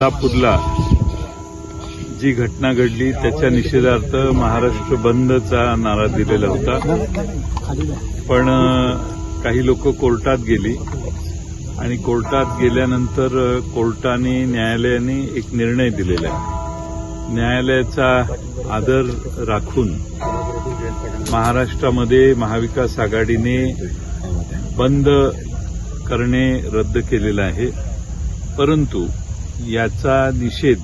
कोल्हापूरला जी घटना घडली त्याच्या निषेधार्थ महाराष्ट्र बंदचा नारा दिलेला होता. पण काही लोक कोर्टात गेली आणि कोर्टात गेल्यानंतर कोर्टाने न्यायालयाने एक निर्णय दिलेला आहे. न्यायालयाचा आदर राखून महाराष्ट्रामध्ये महाविकास आघाडीने बंद करणे रद्द केलेलं आहे. परंतु याचा निषेध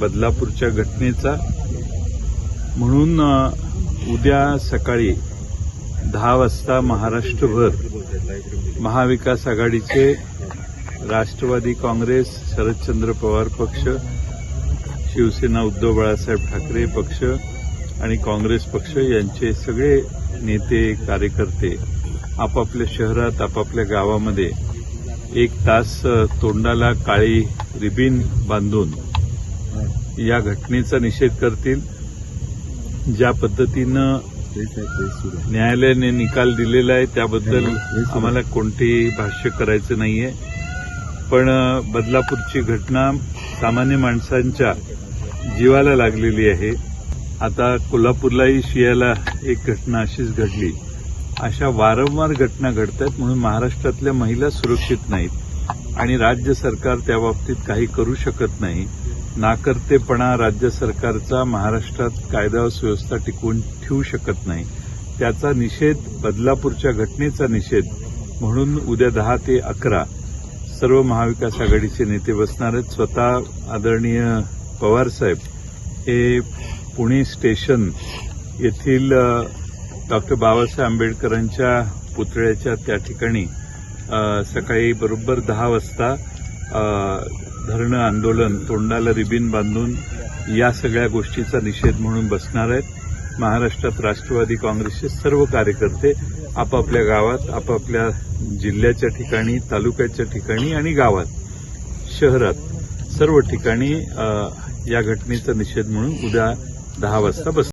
बदलापूरच्या घटनेचा. म्हणून उद्या सकाळी दहा वाजता महाराष्ट्रभर महाविकास आघाडीचे राष्ट्रवादी काँग्रेस शरदचंद्र पवार पक्ष शिवसेना उद्धव बाळासाहेब ठाकरे पक्ष आणि काँग्रेस पक्ष यांचे सगळे नेते कार्यकर्ते आपापल्या शहरात आपापल्या गावामध्ये एक तास तोंडाला काळी रिबीन बांधून या घटनेचा निषेध करतील ज्या पद्धतीनं न्यायालयाने निकाल दिलेला आहे त्याबद्दल आम्हाला कोणतेही भाष्य करायचं नाहीये. पण बदलापूरची घटना सामान्य माणसांच्या जीवाला लागलेली आहे. आता कोल्हापूरलाही शियाला एक घटना अशीच घडली. अशा वारंवार घटना घडतात म्हणून महाराष्ट्रातल्या महिला सुरक्षित नाहीत. आणि राज्य सरकार त्या बाबतीत काही करू शकत नाही. नाकर्तेपणा राज्य सरकारचा महाराष्ट्रात कायदा सुव्यवस्था टिकवून ठेवू शकत नाही. त्याचा निषेध बदलापूरच्या घटनेचा निषेध म्हणून उद्या दहा ते अकरा सर्व महाविकास आघाडीचे नेते बसणार आहेत. स्वतः आदरणीय पवारसाहेब हे पुणे स्टेशन येथील डॉक्टर बाबासाहेब आंबेडकरांच्या पुतळ्याच्या त्या ठिकाणी सकाळी बरोबर दहा वाजता धरणं आंदोलन तोंडाला रिबीन बांधून या सगळ्या गोष्टीचा निषेध म्हणून बसणार आहेत. महाराष्ट्रात राष्ट्रवादी काँग्रेसचे सर्व कार्यकर्ते आपापल्या गावात आपापल्या जिल्ह्याच्या ठिकाणी तालुक्याच्या ठिकाणी आणि गावात शहरात सर्व ठिकाणी या घटनेचा निषेध म्हणून उद्या दहा वाजता बस